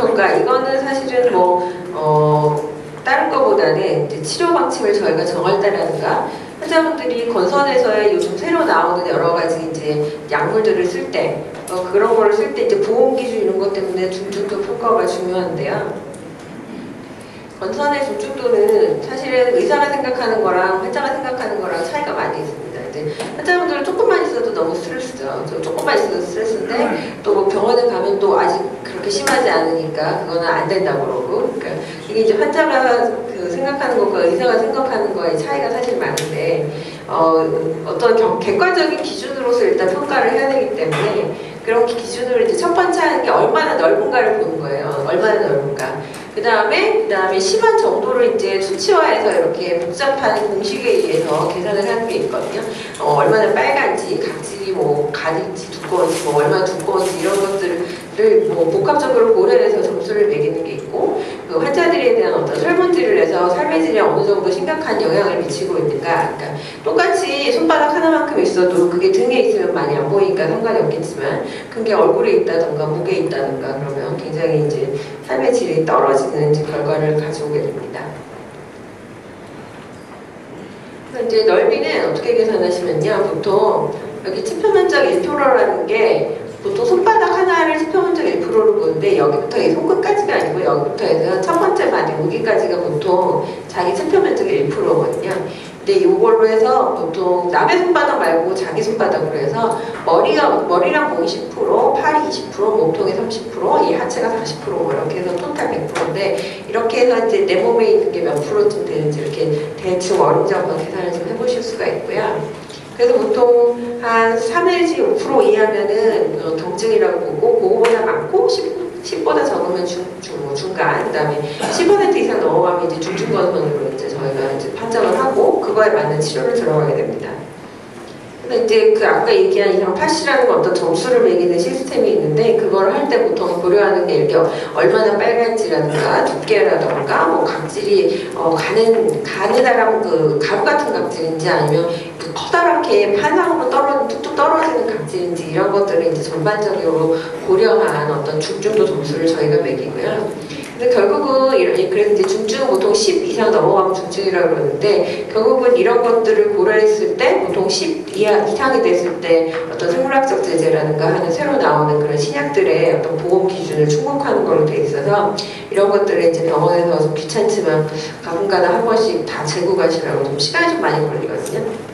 어떤가? 이거는 사실은 뭐, 어, 다른 거보다는 이제 치료 방침을 저희가 정할 때라든가 환자분들이 건선에서의 요즘 새로 나오는 여러 가지 이제 약물들을 쓸 때, 어, 그런 거를 쓸 때 이제 보험 기준 이런 것 때문에 중증도 평가가 중요한데요. 건선의 중증도는 사실은 의사가 생각하는 거랑 환자가 생각하는 거랑 차이가 많이 있습니다. 이제 환자분들은 조금만 있어도 너무 스트레스죠. 저 조금만 있어도 스트레스인데 또 뭐 병원에 가면 또 아직 그렇게 심하지 않으니까 그거는 안 된다고 그러고 그러니까 이게 이제 환자가 그 생각하는 것과 의사가 생각하는 거의 차이가 사실 많은데 어, 어떤 경, 객관적인 기준으로서 일단 평가를 해야 되기 때문에 그런 기준으로 이제 첫 번째 하는 게 얼마나 넓은가를 보는 거예요. 얼마나 넓은가. 그 다음에 그 다음에 심한 정도를 이제 수치화해서 이렇게 복잡한 공식에 의해서 계산을 하는 게 있거든요. 어, 얼마나 빨간지, 각질이 뭐 가늘지, 두꺼운지, 뭐 얼마나 두꺼운지 이런 것들을 뭐 복합적으로 고려해서 점수를 매기는 게 있고 그 환자들에 대한 어떤 설문지를 내서 삶의 질에 어느 정도 심각한 영향을 미치고 있는가. 그러니까 똑같이 손바닥 하나만큼 있어도 그게 등에 있으면 많이 안 보이니까 상관이 없겠지만 그게 얼굴에 있다던가 목에 있다던가 그러면 굉장히 이제 삶의 질이 떨어지는 이제 결과를 가져오게 됩니다. 이제 넓이는 어떻게 계산하시면요. 보통 여기 치표면적 1%라는 게 보통 손바닥 하나를 치표면적 1%로 보는데 여기부터 이 손끝까지가 아니고 여기부터 해서 첫 번째 바디 여기까지가 보통 자기 치표면적 1%거든요. 근데 이걸로 해서 보통 남의 손바닥 말고 자기 손바닥으로 해서 머리가 머리랑 몸이 10%, 팔이 20%, 몸통이 30%, 이 하체가 40%뭐 이렇게 해서 토탈 100%인데 이렇게 해서 이제 내 몸에 있는 게 몇 프로쯤 되는지 이렇게 대충 어림잡아 계산을 좀 해보실 수가 있고요. 그래서 보통 한3 내지 5% 이하면은 어, 경증이라고 보고 그거보다 많고 10, 10보다 적으면 중, 중, 뭐 중간 그다음에 10% 이상 넘어가면 이제 중증건선으로 이제 저희가 이제 판정을 하고 그거에 맞는 치료를 들어가게 됩니다. 근데 이제 그 아까 얘기한 이상 팟이라는 어떤 점수를 매기는 시스템이 있는데 그걸 할 때 보통 고려하는 게 이렇게 얼마나 빨간지라든가 두께라든가 뭐 각질이 어, 가는 가느다란 그 가루 같은 각질인지 아니면 그 커다랗게 판상으로 떨어 뚝뚝 떨어지는 각질인지 이런 것들을 이제 전반적으로 고려한 어떤 중증도 점수를 저희가 매기고요. 이런 그래서 이제 중증 보통 10 이상 넘어가면 중증이라고 그러는데 결국은 이런 것들을 고려했을 때 보통 10 이하 이상이 됐을 때 어떤 생물학적 제재라든가 하는 새로 나오는 그런 신약들의 어떤 보험 기준을 충족하는 걸로 돼 있어서 이런 것들을 이제 병원에서 좀 귀찮지만 가끔가다 한 번씩 다 재고 가시라고 좀 시간이 좀 많이 걸리거든요.